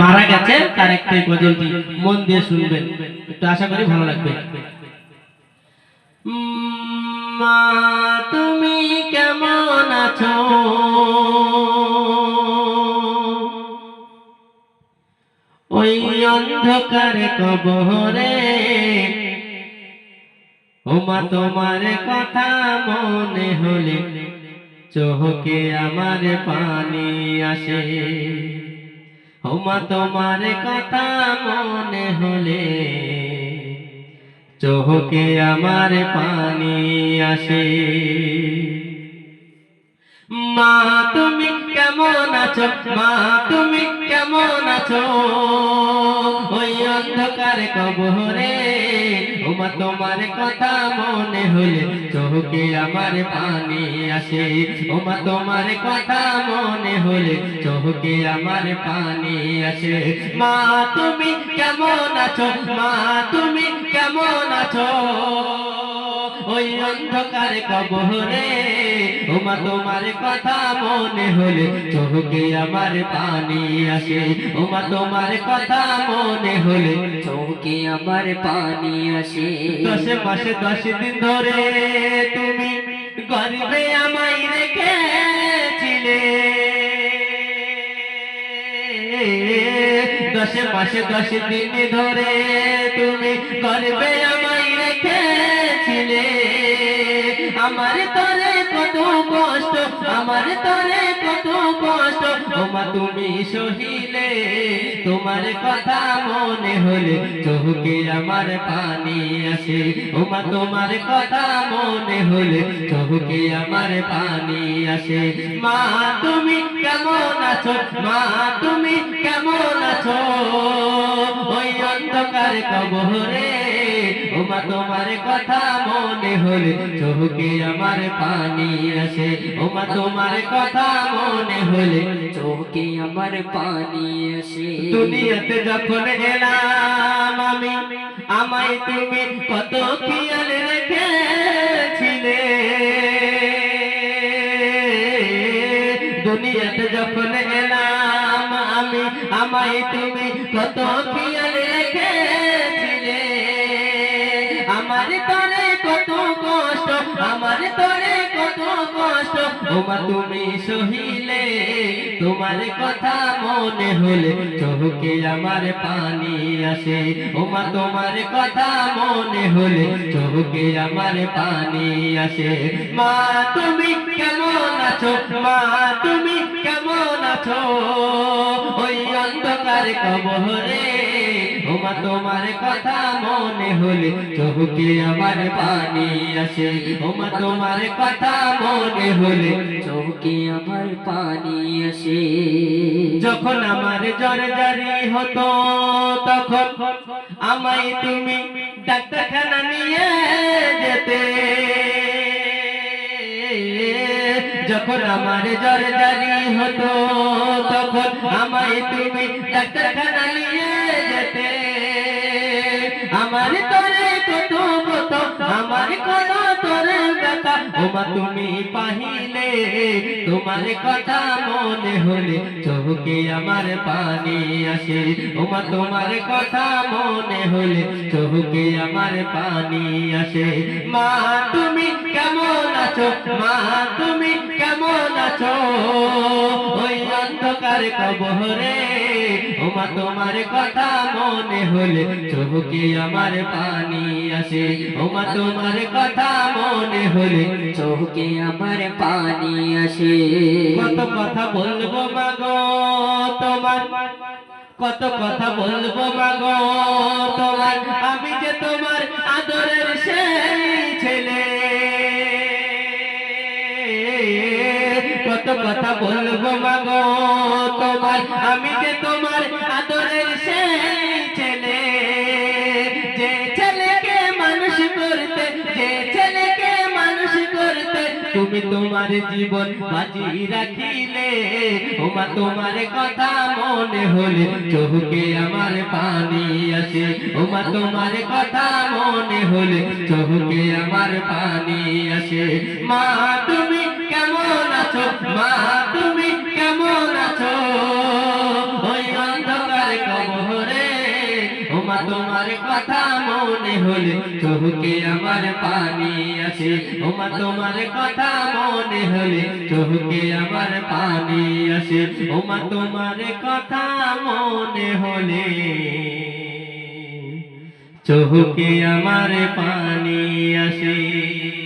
মারা গেছে, তার একটি গজলটি মন দিয়ে শুনবেন একটু আশা করি ভালো লাগবে। তুমি কেমন আছো? ওই অন্ধকার কবরে ওমা তোমার কথা মনে হলে চোখে আমার পানি আসে। ওমা তোমার কথা মনে হলে চোখে আমার পানি আসে। মা, তুমি কেমন আছো? মা, তুমি কেমন আছো? ওই অন্ধকার কবরে ওমা তোমার কথা মনে হলে চোখে আমার পানি আসে। ওমা তোমার কথা মনে হলে চোখে আমার পানি আসে। মা, তুমি কেমন আছো? মা, তুমি কেমন আছো? ওই অন্ধকার কবরে। ওমা তোমার কথা মনে হলে চোখে আমার পানি আসে। ওমা তোমার কথা মনে হলে চোখে আমার পানি আসে। দশে মাসে, দশ দিন ধরে তুমি গর্বে আমায় রেখেছিলে। দশে মাসে, দশ দিন ধরে তুমি গর্বে আমায় আমার তরে কত কষ্ট, আমার তরে কত কষ্ট। ওমা, তুমি সহিলে, তোমার কথা মনে হলে চোখে আমার পানি আসে। ওমা, তোমার কথা মনে হলে চোখে আমার পানি আসে। মা, তুমি কেমন আছো? মা, তুমি কেমন আছো? ওই অন্ধকার কবরে ওমা তোমার কথা মনে হলে চোখে আমার পানি আসে। ওমা তোমার কথা মনে হলে চোখে আমার পানি আসে। দুনিয়াতে যখন এলাম আমি, আমায় তুমি কত খেয়াল রেখেছিলে। দুনিয়াতে যখন এলাম আমি, আমায় তুমি কত খেয়াল রেখেছিলে। আমার তরে কত কষ্ট, আমার তরে কত কষ্ট। ওমা, তুমি সহিলে, তোমার কথা মনে হলে চোখে আমার পানি আসে। ওমা, তোমার কথা মনে হলে চোখে আমার পানি আসে। মা, তুমি কেমন আছো? মা, তুমি কেমন আছো? ওই অন্ধকার কবরে ওমা তোমার কথা মনে হলে চোখে আমার পানি আসে। ওমা তোমার কথা মনে হলে চোখে আমার পানি আসে। যখন আমার জ্বর জারি হতো, তখন আমায় তুমি ডাক্তারখানা নিয়ে যেতে। যখন আমার জ্বর জারি হতো, তখন আমায় তুমি ডাক্তারখানা নিয়ে আমার তরে কত কত আমার কোন তরে ব্যথা। ওমা তুমি পাহিলে, তোমার কথা মনে হলে চোখে আমার পানি আসে। ওমা তোমার কথা মনে হলে চোখে আমার পানি আসে। মা, তুমি কেমন আছো? মা, তুমি কেমন আছো? অন্ধকার কবরে ওমা তোমার কথা মনে হলে চোখে আমার পানি আসে। ওমা তোমার কথা মনে হলে চোখে আমার পানি আসে। কত কথা বলব মাগো তোমার, কত কথা বলব মাগো তোমার। আমি যে তোমার আদরের সেই কত কথা বলব মাগো, তোমার, আমি যে তোমার আদরের ছেলে, যে ছেলেকে মানুষ করতে, যে ছেলেকে মানুষ করতে তুমি তোমার জীবন বাজি রাখিলে। ওমা, তোমার কথা মনে হলে চোখে আমার পানি আসে। ওমা, তোমার কথা মনে হলে চোখে আমার পানি আসে। মা কথা মনে হলে চোখে আমার পানি আসে। ওমা, তোমার কথা মনে হলে চোখে আমার পানি আসে। ওমা, তোমার কথা মনে হলে চোখে আমার পানি আসে।